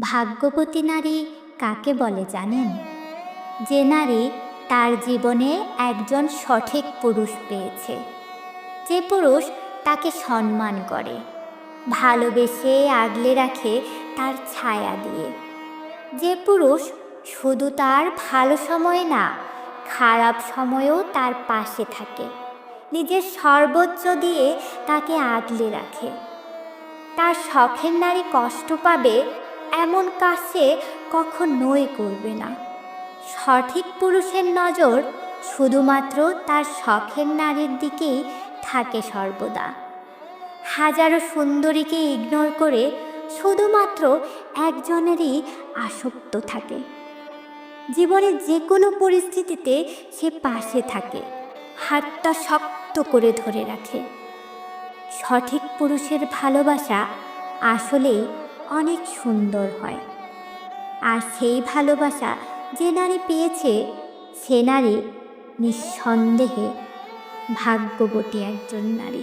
ভাগ্যবতী নারী কাকে বলে জানেন? যে নারী তার জীবনে একজন সঠিক পুরুষ পেয়েছে। যে পুরুষ তাকে সম্মান করে, ভালোবেসে আগলে রাখে তার ছায়া দিয়ে। যে পুরুষ শুধু তার ভালো সময় না, খারাপ সময়েও তার পাশে থাকে। নিজের সর্বোচ্চ দিয়ে তাকে আগলে রাখে। তার শখের নারী কষ্ট পাবে এমন কাছে কখনোই করবে না। সঠিক পুরুষের নজর শুধুমাত্র তার শখের নারীর দিকেই থাকে সর্বদা। হাজারো সুন্দরীকে ইগনোর করে শুধুমাত্র একজনেরই আসক্ত থাকে। জীবনের যে কোনো পরিস্থিতিতে সে পাশে থাকে, হাতটা শক্ত করে ধরে রাখে। সঠিক পুরুষের ভালোবাসা আসলেই অনেক সুন্দর হয়। আর সেই ভালোবাসা যে নারী পেয়েছে, সে নারী নিঃসন্দেহে ভাগ্যবতী একজন নারী।